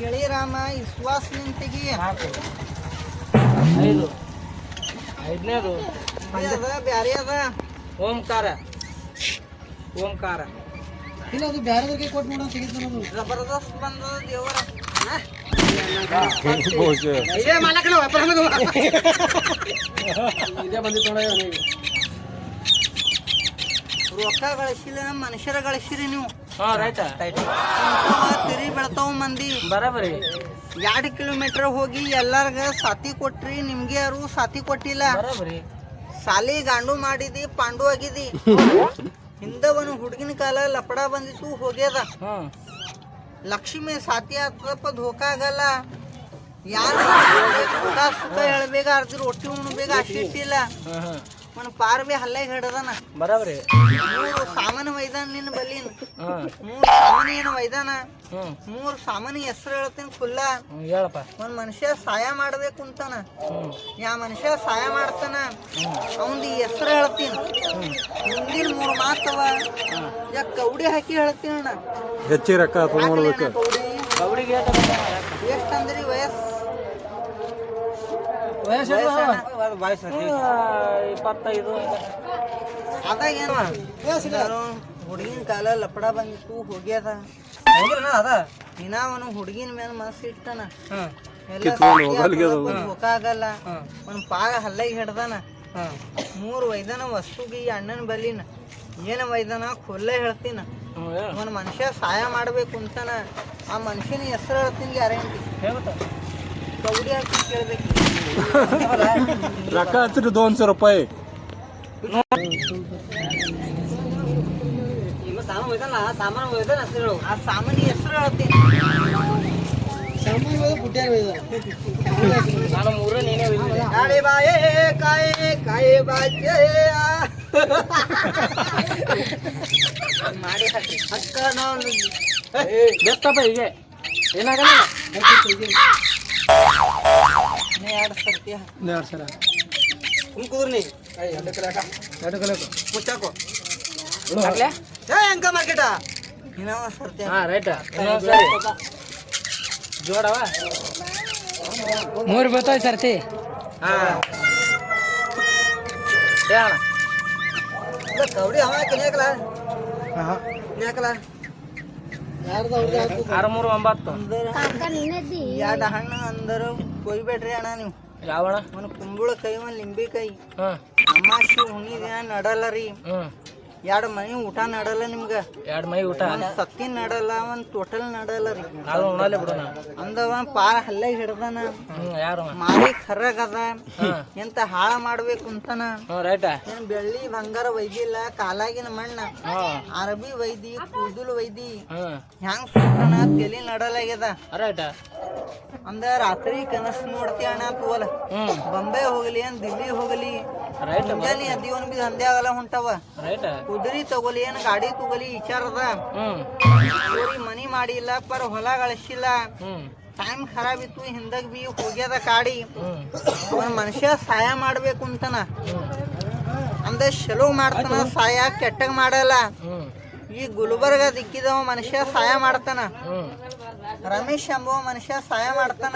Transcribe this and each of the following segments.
ಗೆಳೆಯರಾಮ ವಿಶ್ವಾಸ ನಿಂತಿಗಿ ನಾಲ್ಕು ಐದು ಐದನೇದು ಅದ ಬ್ಯಾರೆ ಅದ ಓಂಕಾರ ಓಂಕಾರ ಇಲ್ಲ ಅದು ಬ್ಯಾರೆದಕ್ಕೆ ಕೊಟ್ಟು ನೋಡೋಣ ತೆಗಿತು ನೋಡು ಜಬರ್ದಸ್ತ್ ಬಂದದ ದೇವರ ಇದೇ ಬಂದಿತ್ತು ನೋಡ ರೊಕ್ಕ ಗಳಿಸಿಲ್ಲ ಮನುಷ್ಯರ ಗಳಿಸಿರಿ ನೀವು ಹಾ ರೈತ ತಿರಿ ಬೆಳ್ತಾವ ಮಂದಿ ಬರಬರಿ. ಎರಡು ಕಿಲೋಮೀಟರ್ ಹೋಗಿ ಎಲ್ಲಾರ್ಗ ಸಾತಿ ಕೊಟ್ರಿ ನಿಮ್ಗೆ ಯಾರು ಸಾತಿ ಕೊಟ್ಟಿಲ್ಲ. ಬರಬರಿ. ಸಾಲಿ ಗಾಂಡು ಮಾಡಿದಿ ಪಾಂಡು ಆಗಿದಿ. ಹಿಂದ ಒಂದು ಹುಡುಗಿನ ಕಾಲ ಲಪಡ ಬಂದಿತ್ತು ಹೋಗ್ಯದ. ಲಕ್ಷ್ಮಿ ಸಾತಿ ಆತದಪ್ಪ ಧೋಕ ಆಗಲ್ಲ ಯಾರು ಸುಖ ಹೇಳ್ಬೇಕ ಅರ್ಧಿ ರೊಟ್ಟಿ ಉಣ್ಬೇಕ ಅಷ್ಟಿಟ್ಟಿಲ್ಲ ಹ್ಮ್ ಹ್ಮ್ ಒಂದು ಹಿಡದನ. ಬಿ ಹಲ್ಲಾಗ ಹಿಡ್ದನ ಬರಬರಿ. ಮೂರು ಸಾಮಾನ್ಯ ವೈದಾನ ನಿನ್ನ ಬಲ್ಲಿನ ಮೂರು ಸಾಮಾನು ಏನು ವೈದಾನ ಮೂರು ಸಾಮಾನ್ಯ ಹೆಸರು ಹೇಳ್ತೀನಿ ಫುಲ್ಲ ಹೇಳಪ್ಪ. ಒಂದ್ ಮನುಷ್ಯ ಸಹಾಯ ಮಾಡಬೇಕು ಅಂತಾನ. ಯಾ ಮನುಷ್ಯ ಸಹಾಯ ಮಾಡ್ತಾನ ಅವಂದು ಹೆಸರು ಹೇಳ್ತೀನಿ. ಮುಂದಿನ ಮೂರು ಮಾತವ. ಯಾ ಕೌಡಿ ಹಾಕಿ ಹೇಳ್ತೀನಿ ಅಣ್ಣ. ಹೆಚ್ಚಿ ರೊಕ್ಕ ಕೌಡಿ? ಕಬಡ್ಡಿಗೆ ಎಷ್ಟ್ ವಯಸ್ಸು ವಯಸ್ಸು? ಇಪ್ಪತ್ತೈದು. ಅದಾಗ ಏನು ಹುಡುಗಿನ ಕಾಲ ಲಪಡ ಬಂದಿತ್ತು ಹೋಗ್ಯದ. ಅದ. ಇನ್ನ ಅವನು ಹುಡುಗಿನ ಮೇಲೆ ಮನಸ್ಸು ಇಟ್ಟನ ಹೋಗಲ್ಲ ಒಂದ್ ಪಾಗ ಹಲ್ಲೈ ಹಿಡ್ದಾನ. ಮೂರು ವೈದನ ವಸ್ತುಗಿ ಈ ಅಣ್ಣನ ಬಲಿನ ಏನ ವೈದನ? ಕೊಲ್ಲೇ ಹೇಳ್ತೀನ. ಒಂದ್ ಮನುಷ್ಯ ಸಹಾಯ ಮಾಡ್ಬೇಕು ಅಂತಾನ. ಆ ಮನುಷ್ಯನ ಹೆಸರು ಹೇಳ್ತೀನಿ ಗ್ಯಾರಂಟಿ. ಹೇಳ್ತ ಕೌಡಿ ಹಾಕಿ ಕೇಳ್ಬೇಕು. ರೊಕ್ಕ ಹಚ್ಚಿರಿ ದೋನ್ ಸಾವಿರ ರೂಪಾಯಿ. ಈಗ ಸಾಮಾನು ಒಯ್ದಲ್ಲ ಸಾಮಾನು ಒಯ್ದಾನ ಅಷ್ಟೇ ಹೇಳು ಆ ಸಾಮಾನ್ಯ ಹೆಸರು ಹೇಳ್ತೀನಿ ಸಾಮಾನು ಒಯ್ದ ಪುಟ್ಟ್ಯಾರ ಒಯ್ದ ನಾನು ಮೂರೇ ನೀನೇ ಒಯ್ದಿದ್ದೆ. ಗಾಡಿ ಬಾಯೇ ಕಾಯೇ ಕಾಯೇ ಬಾಜೆ ಮಾಡಿ ಹಾಕಿ ಅಕ್ಕ ನಾನು. ಬೆತ್ತಪ್ಪ ಹೀಗೆ. ಏನಾಗಲ್ಲ? ನೀ ಎರಡು ಸರ್ತಿ ಎರಡು ಸಲ ನೀ. ಎರಡು ಕಲೆ ಮುಚ್ಚಾಕೋ ಹಾಕ್ಲೆ? ಏ ಅಂಕ ಮಾರ್ಕೆಟ? ಒಂದ್ ಸರ್ತಿ ಹಾ ರೈಟ್. ಇನ್ನೊಂದ್ ಸರಿ. ಜೋಡವ? ಮೂರು ಬರ್ತಾವ ಸರ್ತಿ. ಹಾ. ಏ ಅಣ್ಣ. ಕೌಡಿ ಅವ ಕೆನ್ಯಾಕಲ ನ್ಯಾಕಲ ಹಾಂ ಹಾಕು ಆರು ಮೂರು ಒಂಬತ್ತು. ಅಂದರ ಎರಡು ಹಣ್ಣು ಅಂದರು ಕೊಯ್ಬೇಡ್ರಿ ಅಣ್ಣ ನೀವು. ಯಾವಣ ಒಂದು ಕುಂಬಳ ಕೈ ಒಂದು ಲಿಂಬೆ ಕೈ ಹ್ಮ್ ಅಮಾಸಿ ಹುಣ್ಣಿ ದಿನ ನಡಲ್ಲ ರೀ ಎರಡು ಮೈ ಊಟ ನಡಲ್ಲ ನಿಮ್ಗೆ. ಎರಡು ಮೈ ಊಟ. ಒಂದು ಸತ್ತಿನ ನಡಲ್ಲ ಒಂದ್ ಟೋಟಲ್ ನಡಲ್ಲ ರೀ. ಉಣಲೆ ಬಿಡೋಣ ಅಂದವ ಪಾರ ಹಲ್ಲೆ ಹಿಡ್ದನ. ಯಾರು ಮಾರಿ ಖರಗದ ಎಂತ ಹಾಳ ಮಾಡ್ಬೇಕು ಅಂತಾನ. ರೈಟ. ಏನ್ ಬೆಳ್ಳಿ ಬಂಗಾರ ಒಯ್ದಿಲ್ಲ ಕಾಲಾಗಿನ ಮಣ್ಣ. ಅರಬಿ ಒಯ್ದಿ ಕೂದಲು ಒಯ್ದಿ. ಹ್ಮ್. ಹೆಂಗ್ ತೆಲಿ ತಲಿ ನಡಲಾಗ್ಯದ. ರೈಟ. ಅಂದ ರಾತ್ರಿ ಕನಸು ನೋಡ್ತಿ ಅಣ್ಣ ತೋಲ ಹ್ಮ್. ಬಾಂಬೆ ಹೋಗಲಿ ಏನ್ ದಿಲ್ಲಿ ಹೋಗಲಿ? ಮುಂಜಾನೆ ಅದಿವನ್ ಬಿ ದಂಧೆ ಆಗಲ್ಲ ಹೊಂಟವ. ಕುದುರಿ ತಗೋಲಿ ಏನ್ ಗಾಡಿ ತಗೋಲಿ ವಿಚಾರದ ಮನಿ ಮಾಡಿಲ್ಲ ಪರ್ ಹೊಲ ಗಳಿಸಿಲ್ಲ. ಟೈಮ್ ಖರಾಬ್ ಇತ್ತು ಹಿಂದಾಗ ಬಿ ಹೋಗ್ಯದ ಕಾಡಿ. ಒಂದ್ ಮನುಷ್ಯ ಸಹಾಯ ಮಾಡ್ಬೇಕು ಅಂತನ. ಅಂದ ಚಲೋ ಮಾಡ್ತಾನ ಸಹಾಯ ಕೆಟ್ಟಗ್ ಮಾಡಲ್ಲ. ಈ ಗುಲ್ಬರ್ಗ ದಿಕ್ಕಿದವ ಮನುಷ್ಯ ಸಹಾಯ ಮಾಡ್ತಾನ. ರಮೇಶ್ ಎಂಬುವ ಮನುಷ್ಯ ಸಹಾಯ ಮಾಡ್ತಾನ.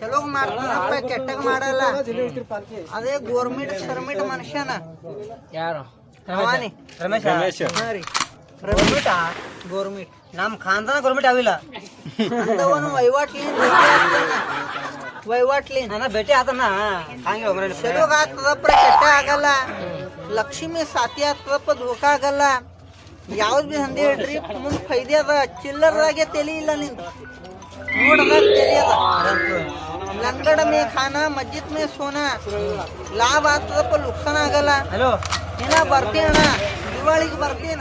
ಚಲೋ ಮಾಡ್ತಾನಪ್ಪ ಕೆಟ್ಟಗ್ ಮಾಡಲ್ಲ. ಅದೇ ಗೋರ್ಮಿಟ್ ಸರ್ಮಿಟ್ ಮನುಷ್ಯನ. ಯಾರು? ಅವಾನಿ ರಮೇಶ. ರಮೇಶ. ಹಾ ರೀ. ರಮೇಶ ಗೋರ್ಮಿಟ್ ನಮ್ಮ ಖಾನ್ದಾನ ಗೋರ್ಮಿಟ್ ಅವಿಲ್ಲ ಅಂತವನು ವಹಿವಾಟ್ಲಿ ವಹಿವಾಟ್ಲಿ ನನ್ನ ಭೇಟಿ ಆತನ? ಹಂಗೆ ಒಮ್ಮೆ ಚಲೋ ಆಗ್ತದಪ್ಪ ಕೆಟ್ಟ ಆಗಲ್ಲ. ಲಕ್ಷ್ಮಿ ಸಾತಿ ಆಗ್ತದಪ್ಪ ಧೋಕ ಆಗಲ್ಲ. ಯಾವ್ದು ಬಿ ಹಂದಿ ಹೇಳ್ರಿ ಮುಂದ್ ಫೈದೆ ಅದ ಚಿಲ್ಲರ್ದಾಗೆ ತಲಿ ಇಲ್ಲ ನಿಂದು. ನೋಡದ ತೆಲಿ ಅದ. ಲಂಗಡ ಮೇ ಖಾನ ಮಸ್ಜಿದ್ ಮೇ ಸೋನಾ. ಲಾಭ ಆಗ್ತದಪ್ಪ ಲುಕ್ಸಾನ ಆಗಲ್ಲ. ಹಲೋ. ಇನ್ನ ಬರ್ತೀನಣ್ಣ ದಿವಾಳಿಗೆ ಬರ್ತೀನ.